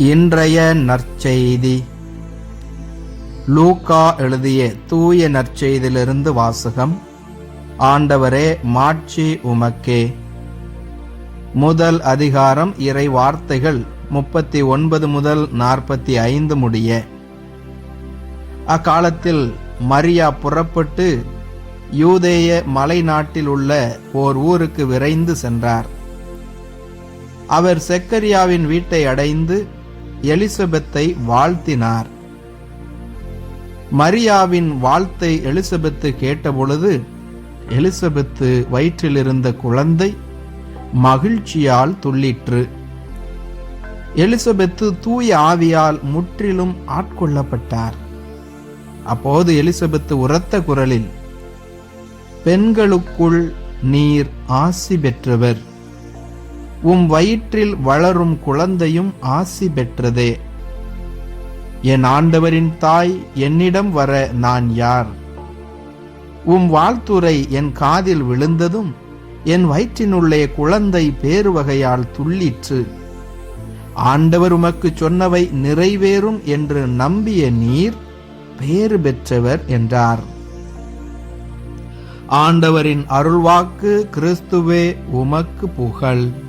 இன்றைய நற்செய்தி. லூக்கா எழுதிய தூய நற்செய்தியிலிருந்து வாசகம். ஆண்டவரே மாட்சி உமக்கே. முதல் அதிகாரம் இறை வார்த்தைகள் முப்பத்தி ஒன்பது முதல் நாற்பத்தி ஐந்து முடிய. அக்காலத்தில் மரியா புறப்பட்டு யூதேய மலை நாட்டில் உள்ள ஓர் ஊருக்கு விரைந்து சென்றார். அவர் செக்கரியாவின் வீட்டை அடைந்து எலிசபெத்தை வாழ்த்தினார். மரியாவின் வாழ்த்தை எலிசபெத்து கேட்டபொழுது எலிசபெத்து வயிற்றிலிருந்த குழந்தை மகிழ்ச்சியால் துள்ளிற்று. எலிசபெத்து தூய ஆவியால் முற்றிலும் ஆட்கொள்ளப்பட்டார். அப்போது எலிசபெத்து உரத்த குரலில் பெண்களுக்குள் நீர் ஆசி பெற்றவர். உம் வயிற்றில் வளரும் குழந்தையும் ஆசி பெற்றதே. என் ஆண்டவரின் தாய் என்னிடம் வர நான் யார்? உம் வாழ்த்துரை என் காதில் விழுந்ததும் என் வயிற்றினுள்ளே குழந்தை பேறு வகையால் துள்ளிற்று. ஆண்டவர் உமக்கு சொன்னவை நிறைவேறும் என்று நம்பிய நீர் பேறு பெற்றவர் என்றார். ஆண்டவரின் அருள்வாக்கு கிறிஸ்துவே உமக்கு புகழ்.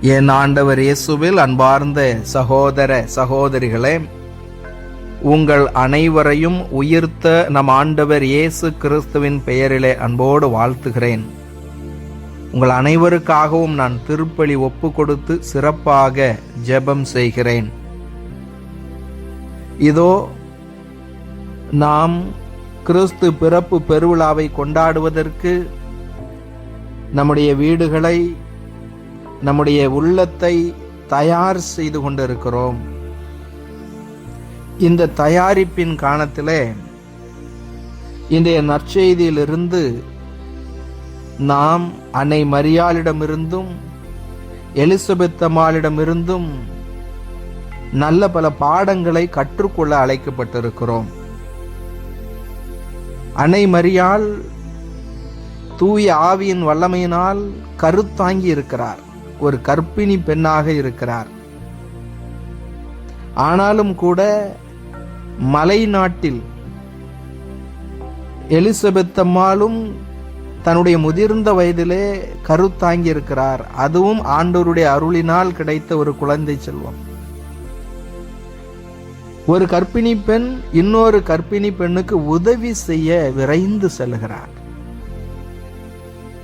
என் ஆண்டவர் இயேசுவில் அன்பார்ந்த சகோதர சகோதரிகளே உங்கள் அனைவரையும் உயிர்த்த நம் ஆண்டவர் இயேசு கிறிஸ்துவின் பெயரிலே அன்போடு வாழ்த்துகிறேன். உங்கள் அனைவருக்காகவும் நான் திருப்பலி ஒப்பு கொடுத்து சிறப்பாக ஜெபம் செய்கிறேன். இதோ நாம் கிறிஸ்து பிறப்பு பெருவிழாவை கொண்டாடுவதற்கு நம்முடைய வீடுகளை நம்முடைய உள்ளத்தை தயார் செய்து கொண்டிருக்கிறோம். இந்த தயாரிப்பின் காலத்திலே இன்றைய நற்செய்தியிலிருந்து நாம் அன்னை மரியாளிடமிருந்தும் எலிசபெத் அம்மாளிடமிருந்தும் நல்ல பல பாடங்களை கற்றுக்கொள்ள அழைக்கப்பட்டிருக்கிறோம். அன்னை மரியாள் தூய ஆவியின் வல்லமையினால் கருத்தாங்கி இருக்கிறார். ஒரு கர்ப்பிணி பெண்ணாக இருக்கிறார். ஆனாலும் கூட மலை நாட்டில் எலிசபெத் அம்மாளும் தன்னுடைய முதிர்ந்த வயதிலே கருத்தாங்கி இருக்கிறார். அதுவும் ஆண்டோருடைய அருளினால் கிடைத்த ஒரு குழந்தை செல்வம். ஒரு கர்ப்பிணி பெண் இன்னொரு கர்ப்பிணி பெண்ணுக்கு உதவி செய்ய விரைந்து செல்கிறார்.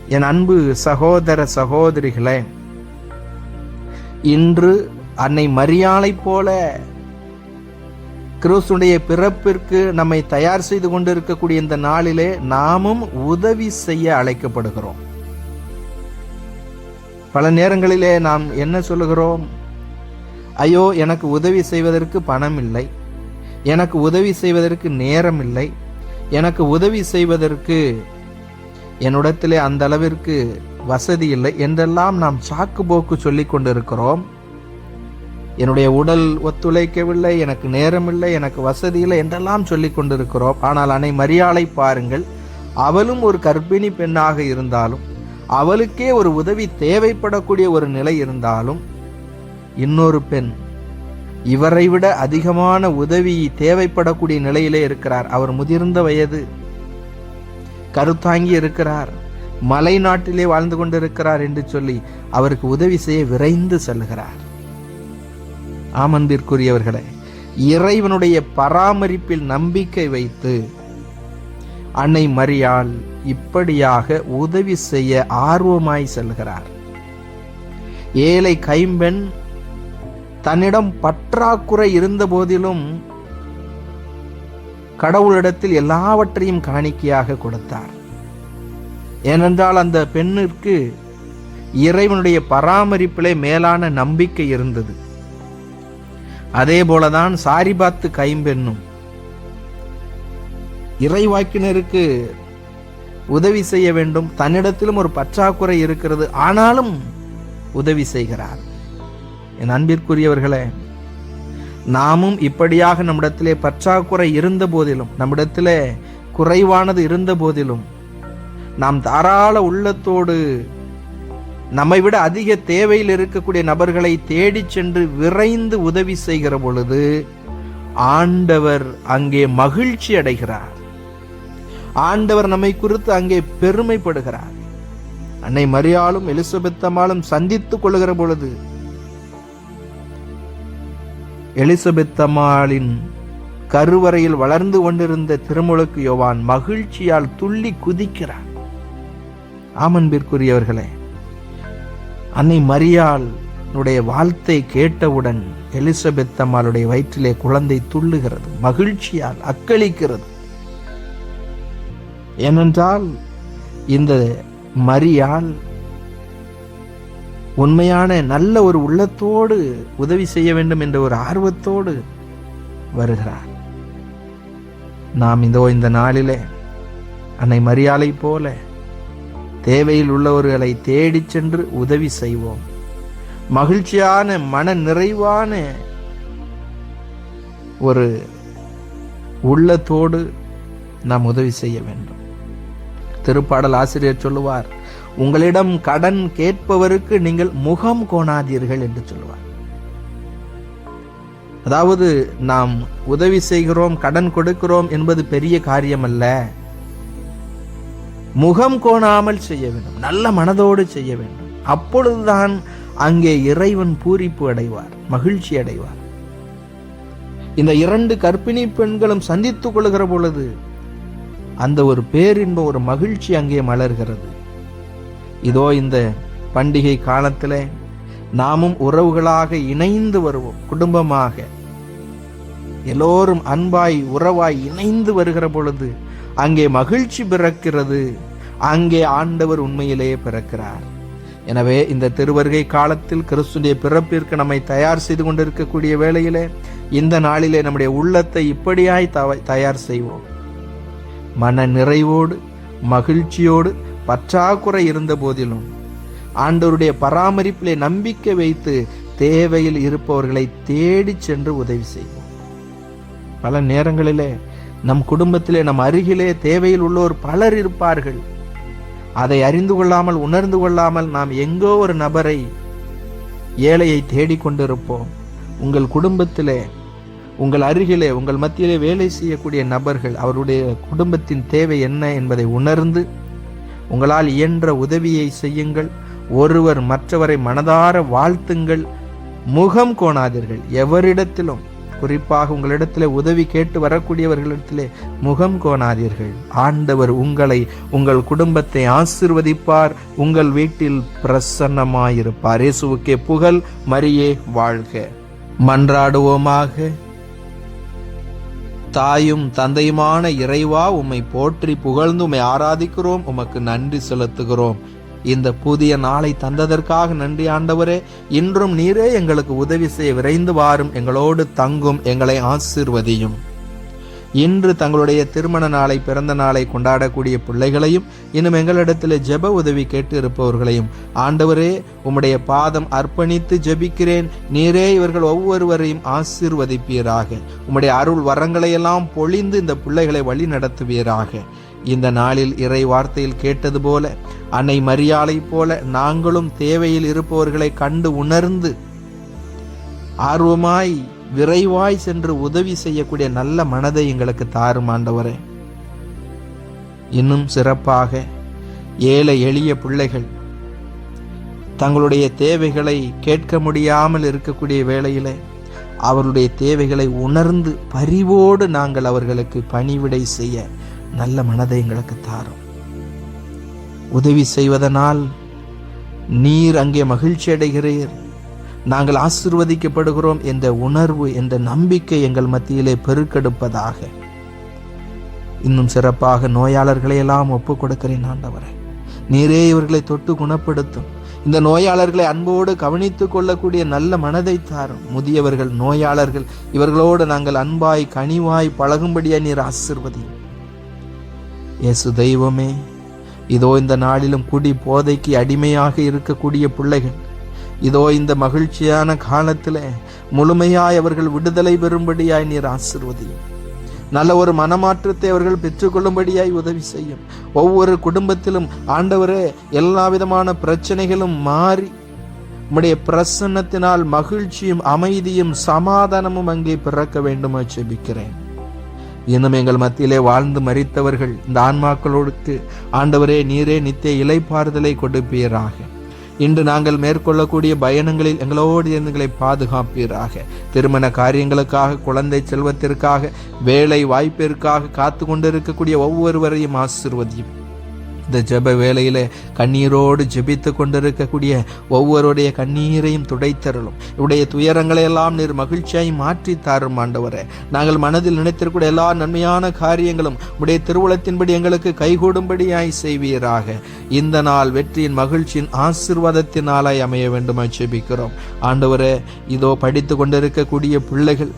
என் அன்பு சகோதர சகோதரிகளே இன்று அன்னை மரியாளை போல கிறிஸ்துடைய பிறப்பிற்கு நம்மை தயார் செய்து கொண்டிருக்கக்கூடிய இந்த நாளிலே நாமும் உதவி செய்ய அழைக்கப்படுகிறோம். பல நேரங்களிலே நாம் என்ன சொல்லுகிறோம்? ஐயோ எனக்கு உதவி செய்வதற்கு பணம் இல்லை. எனக்கு உதவி செய்வதற்கு நேரம் இல்லை. எனக்கு உதவி செய்வதற்கு என்னிடத்திலே அந்த அளவிற்கு வசதி இல்லை. என்றெல்லாம் நாம் சாக்கு போக்கு சொல்லி கொண்டிருக்கிறோம். என்னுடைய உடல் ஒத்துழைக்கவில்லை எனக்கு நேரம் இல்லை எனக்கு வசதி இல்லை என்றெல்லாம் சொல்லி கொண்டிருக்கிறோம். ஆனால் அன்னை மரியாளை பாருங்கள் அவளும் ஒரு கர்ப்பிணி பெண்ணாக இருந்தாலும் அவளுக்கே ஒரு உதவி தேவைப்படக்கூடிய ஒரு நிலை இருந்தாலும் இன்னொரு பெண் இவரை விட அதிகமான உதவி தேவைப்படக்கூடிய நிலையிலே இருக்கிறார். அவர் முதிர்ந்த வயது கருத்தாங்கி இருக்கிறார். மலை நாட்டிலே வாழ்ந்து கொண்டிருக்கிறார் என்று சொல்லி அவருக்கு உதவி செய்ய விரைந்து செல்கிறார். ஆமன்பிற்குரியவர்களே இறைவனுடைய பராமரிப்பில் நம்பிக்கை வைத்து அன்னை மரியாள் இப்படியாக உதவி செய்ய ஆர்வமாய் செல்கிறார். ஏழை கைம்பெண் தன்னிடம் பற்றாக்குறை இருந்த போதிலும் கடவுளிடத்தில் எல்லாவற்றையும் காணிக்கையாக கொடுத்தார். ஏனென்றால் அந்த பெண்ணிற்கு இறைவனுடைய பராமரிப்பிலே மேலான நம்பிக்கை இருந்தது. அதே போலதான் சாரிபாத்து கைம்பெண்ணும். இறைவாக்கினருக்கு உதவி செய்ய வேண்டும். தன்னிடத்திலும் ஒரு பற்றாக்குறை இருக்கிறது. ஆனாலும் உதவி செய்கிறார். என் அன்பிற்குரியவர்களே நாமும் இப்படியாக நம்மிடத்திலே பற்றாக்குறை இருந்த போதிலும் நம்மிடத்திலே குறைவானது இருந்த போதிலும் நாம் தாராள உள்ளத்தோடு நம்மை விட அதிக தேவையில் இருக்கக்கூடிய நபர்களை தேடிச் சென்று விரைந்து உதவி செய்கிற பொழுது ஆண்டவர் அங்கே மகிழ்ச்சி அடைகிறார். ஆண்டவர் நம்மை குறித்து அங்கே பெருமைப்படுகிறார். அன்னை மரியாளும் எலிசபெத்தம்மாளும் சந்தித்துக் கொள்கிற பொழுது எலிசபெத்தம்மாளின் கருவறையில் வளர்ந்து கொண்டிருந்த திருமுழுக்கு யோவான் மகிழ்ச்சியால் துள்ளி குதிக்கிறார். ஆமன்பிற்குரியவர்களே அன்னை மரியாள் வாழ்த்தை கேட்டவுடன் எலிசபெத் அம்மாளுடைய வயிற்றிலே குழந்தை துள்ளுகிறது மகிழ்ச்சியால் அக்களிக்கிறது. ஏனென்றால் இந்த மரியால் உண்மையான நல்ல ஒரு உள்ளத்தோடு உதவி செய்ய வேண்டும் என்ற ஒரு ஆர்வத்தோடு வருகிறார். நாம் இதோ இந்த நாளிலே அன்னை மரியாதை போல தேவையில் உள்ளவர்களை தேடிச் சென்று உதவி செய்வோம். மகிழ்ச்சியான மன நிறைவான ஒரு உள்ளத்தோடு நாம் உதவி செய்ய வேண்டும். திருப்பாடல் ஆசிரியர் சொல்லுவார் உங்களிடம் கடன் கேட்பவருக்கு நீங்கள் முகம் கோணாதீர்கள் என்று சொல்லுவார். அதாவது நாம் உதவி செய்கிறோம் கடன் கொடுக்கிறோம் என்பது பெரிய காரியம் அல்ல முகம் கோணாமல் செய்ய வேண்டும். நல்ல மனதோடு செய்ய வேண்டும். அப்பொழுதுதான் அங்கே இறைவன் பூரிப்பு அடைவார் மகிழ்ச்சி அடைவார். இந்த இரண்டு கர்ப்பிணி பெண்களும் சந்தித்துக் கொள்கிற பொழுது அந்த ஒரு பேரின்ப ஒரு மகிழ்ச்சி அங்கே மலர்கிறது. இதோ இந்த பண்டிகை காலத்தில் நாமும் உறவுகளாக இணைந்து வருவோம் குடும்பமாக. எல்லோரும் அன்பாய் உறவாய் இணைந்து வருகிற பொழுது அங்கே மகிழ்ச்சி பிறக்கிறது. அங்கே ஆண்டவர் உண்மையிலேயே பிறக்கிறார். எனவே இந்த திருவருகை காலத்தில் கிறிஸ்துடைய பிறப்பிற்கு நம்மை தயார் செய்து கொண்டிருக்கக்கூடிய வேளையிலே இந்த நாளிலே நம்முடைய உள்ளத்தை இப்படியாய் தயார் செய்வோம். மன நிறைவோடு மகிழ்ச்சியோடு பற்றாக்குறை இருந்த போதிலும் ஆண்டவருடைய பராமரிப்பிலே நம்பிக்கை வைத்து தேவையில் இருப்பவர்களை தேடி சென்று உதவி செய்வோம். பல நேரங்களிலே நம் குடும்பத்திலே நம் அருகிலே தேவையில் உள்ளோர் பலர் இருப்பார்கள். அதை அறிந்து கொள்ளாமல் உணர்ந்து கொள்ளாமல் நாம் எங்கோ ஒரு நபரை ஏழையை தேடிக்கொண்டிருப்போம் உங்கள் குடும்பத்திலே உங்கள் அருகிலே உங்கள் மத்தியிலே வேலை செய்யக்கூடிய நபர்கள் அவருடைய குடும்பத்தின் தேவை என்ன என்பதை உணர்ந்து உங்களால் இயன்ற உதவியை செய்யுங்கள். ஒருவர் மற்றவரை மனதார வாழ்த்துங்கள். முகம் கோணாதீர்கள். எவரிடத்திலும் குறிப்பாக உங்களிடத்திலே உதவி கேட்டு வரக்கூடியவர்களிடத்திலே முகம் கோணாதீர்கள். ஆண்டவர் உங்களை உங்கள் குடும்பத்தை ஆசிர்வதிப்பார். உங்கள் வீட்டில் பிரசன்னமாயிருப்பார். இயேசுவுக்கே புகழ் மரியே வாழ்க. மன்றாடுவோமாக. தாயும் தந்தையுமான இறைவா உம்மை போற்றி புகழ்ந்து உம்மை ஆராதிக்கிறோம். உமக்கு நன்றி செலுத்துகிறோம். இந்த புதிய நாளை தந்ததற்காக நன்றி ஆண்டவரே. இன்றும் நீரே எங்களுக்கு உதவி செய்ய விரைந்து வாரும். எங்களோடு தங்கும் எங்களை ஆசிர்வதியும். இன்று தங்களுடைய திருமண நாளை பிறந்த நாளை கொண்டாடக்கூடிய பிள்ளைகளையும் இன்னும் எங்களிடத்தில் ஜெப உதவி கேட்டு இருப்பவர்களையும் ஆண்டவரே உம்முடைய பாதம் அர்ப்பணித்து ஜெபிக்கிறேன். நீரே இவர்கள் ஒவ்வொருவரையும் ஆசிர்வதிப்பீராக. உம்முடைய அருள் வரங்களையெல்லாம் பொழிந்து இந்த பிள்ளைகளை வழி நடத்துவீராக இந்த நாளில் இறை வார்த்தையில் கேட்டது போல அன்னை மரியாளைப் போல நாங்களும் தேவையில் இருப்பவர்களை கண்டு உணர்ந்து ஆர்வமாய் விரைவாய் சென்று உதவி செய்யக்கூடிய நல்ல மனதை எங்களுக்கு தாரும் ஆண்டவரே. இன்னும் சிறப்பாக ஏழை எளிய பிள்ளைகள் தங்களுடைய தேவைகளை கேட்க முடியாமல் இருக்கக்கூடிய வேளையில அவருடைய தேவைகளை உணர்ந்து பரிவோடு நாங்கள் அவர்களுக்கு பணிவிடை செய்ய நல்ல மனதை எங்களுக்கு தாரும். உதவி செய்வதனால் நீர் அங்கே மகிழ்ச்சி அடைகிறீர். நாங்கள் ஆசிர்வதிக்கப்படுகிறோம் என்ற உணர்வு என்ற நம்பிக்கை எங்கள் மத்தியிலே பெருக்கெடுப்பதாக. இன்னும் சிறப்பாக நோயாளர்களை எல்லாம் ஒப்பு கொடுக்கிறேன் ஆண்டவரை. நீரே இவர்களை தொட்டு குணப்படுத்தும். இந்த நோயாளர்களை அன்போடு கவனித்துக் கொள்ளக்கூடிய நல்ல மனதை தாரும். முதியவர்கள் நோயாளர்கள் இவர்களோடு நாங்கள் அன்பாய் கனிவாய் பழகும்படியா நீர் ஆசிர்வதியும். இயேசு தெய்வமே இதோ இந்த நாளிலும் குடி போதைக்கு அடிமையாக இருக்கக்கூடிய பிள்ளைகள் இதோ இந்த மகிழ்ச்சியான காலத்தில் முழுமையாய் அவர்கள் விடுதலை பெறும்படியாய் நீர் ஆசிர்வதியும். நல்ல ஒரு மனமாற்றத்தை அவர்கள் பெற்றுக்கொள்ளும்படியாய் உதவி செய்யும். ஒவ்வொரு குடும்பத்திலும் ஆண்டவரே எல்லா விதமான பிரச்சனைகளும் மாறி உம்முடைய பிரசன்னத்தினால் மகிழ்ச்சியும் அமைதியும் சமாதானமும் அங்கே பிறக்க வேண்டுமா செபிக்கிறேன். இன்னும் எங்கள் மத்தியிலே வாழ்ந்து மறித்தவர்கள் இந்த ஆன்மாக்களோடுக்கு ஆண்டவரே நீரே நித்திய இலைப்பாறுதலை கொடுப்பீராக. இன்று நாங்கள் மேற்கொள்ளக்கூடிய பயணங்களில் எங்களோடு எங்களை பாதுகாப்பீராக. திருமண காரியங்களுக்காக குழந்தை செல்வத்திற்காக வேலை வாய்ப்பிற்காக காத்து கொண்டிருக்கக்கூடிய ஒவ்வொருவரையும் ஆசிர்வதியும். இந்த ஜெப வேலையில் கண்ணீரோடு ஜெபித்து கொண்டிருக்கக்கூடிய ஒவ்வொருடைய கண்ணீரையும் துடைத்தரலும் இவருடைய துயரங்களை எல்லாம் நீர் மகிழ்ச்சியாய் மாற்றி தாரும் ஆண்டவரே. நாங்கள் மனதில் நினைத்திருக்கூடிய எல்லா நன்மையான காரியங்களும் உடைய திருவுளத்தின்படி எங்களுக்கு கைகூடும்படியாய் செய்வீராக. இந்த நாள் வெற்றியின் மகிழ்ச்சியின் ஆசிர்வாதத்தினாலாய் அமைய வேண்டுமா ஜெபிக்கிறோம். ஆண்டவரே இதோ படித்து கொண்டிருக்கக்கூடிய பிள்ளைகள்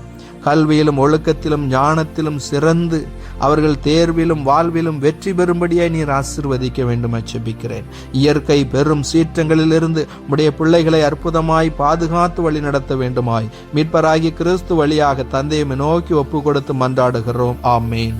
கல்வியிலும் ஒழுக்கத்திலும் ஞானத்திலும் சிறந்து அவர்கள் தேர்விலும் வாழ்விலும் வெற்றி பெறும்படியாய் நீர் ஆசிர்வதிக்க வேண்டும் செபிக்கிறேன் இயற்கை பெரும் சீற்றங்களிலிருந்து உடைய பிள்ளைகளை அற்புதமாய் பாதுகாத்து வழி நடத்த வேண்டுமாய். மீட்பராகி கிறிஸ்து வழியாக தந்தையை நோக்கி ஒப்பு கொடுத்து மன்றாடுகிறோம். ஆமேன்.